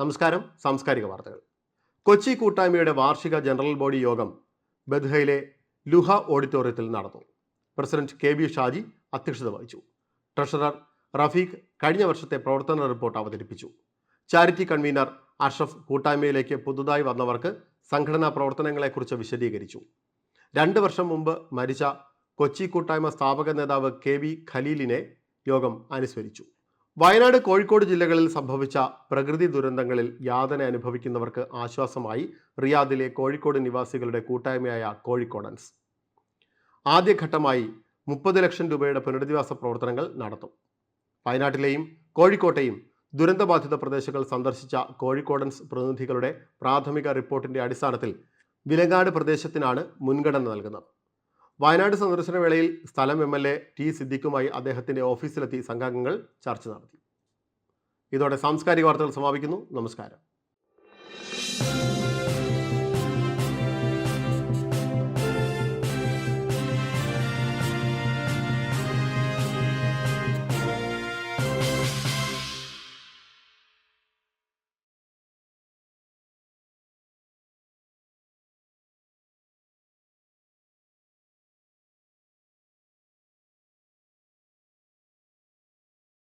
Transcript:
നമസ്കാരം സാംസ്കാരിക വാർത്തകൾ. കൊച്ചി കൂട്ടായ്മയുടെ വാർഷിക ജനറൽ ബോഡി യോഗം ബദ്ഹയിലെ ലുഹ ഓഡിറ്റോറിയത്തിൽ നടന്നു. പ്രസിഡന്റ് കെ ബി ഷാജി അധ്യക്ഷത വഹിച്ചു. ട്രഷറർ റഫീഖ് കഴിഞ്ഞ വർഷത്തെ പ്രവർത്തന റിപ്പോർട്ട് അവതരിപ്പിച്ചു. ചാരിറ്റി കൺവീനർ അഷ്റഫ് കൂട്ടായ്മയിലേക്ക് പുതുതായി വന്നവർക്ക് സംഘടനാ പ്രവർത്തനങ്ങളെക്കുറിച്ച് വിശദീകരിച്ചു. രണ്ട് വർഷം മുമ്പ് മരിച്ച കൊച്ചി കൂട്ടായ്മ സ്ഥാപക നേതാവ് കെ വി ഖലീലിനെ യോഗം അനുസ്മരിച്ചു. വയനാട് കോഴിക്കോട് ജില്ലകളിൽ സംഭവിച്ച പ്രകൃതി ദുരന്തങ്ങളിൽ യാതന അനുഭവിക്കുന്നവർക്ക് ആശ്വാസമായി റിയാദിലെ കോഴിക്കോട് നിവാസികളുടെ കൂട്ടായ്മയായ കോഴിക്കോടൻസ്. ആദ്യഘട്ടമായി മുപ്പത് ലക്ഷം രൂപയുടെ പുനരധിവാസ പ്രവർത്തനങ്ങൾ നടത്തും. വയനാട്ടിലെയും കോഴിക്കോട്ടെയും ദുരന്തബാധിത പ്രദേശങ്ങൾ സന്ദർശിച്ച കോഴിക്കോടൻസ് പ്രതിനിധികളുടെ പ്രാഥമിക റിപ്പോർട്ടിന്റെ അടിസ്ഥാനത്തിൽ വിലങ്ങാട് പ്രദേശത്തിനാണ് മുൻഗണന നൽകുന്നത്. വയനാട് സന്ദർശന വേളയിൽ സ്ഥലം എം എൽ എ ടി സിദ്ദിഖുമായി അദ്ദേഹത്തിന്റെ ഓഫീസിലെത്തി സംഘാംഗങ്ങൾ ചർച്ച നടത്തി. ഇതോടെ സാംസ്കാരിക വാർത്തകൾ സമാപിക്കുന്നു. നമസ്കാരം.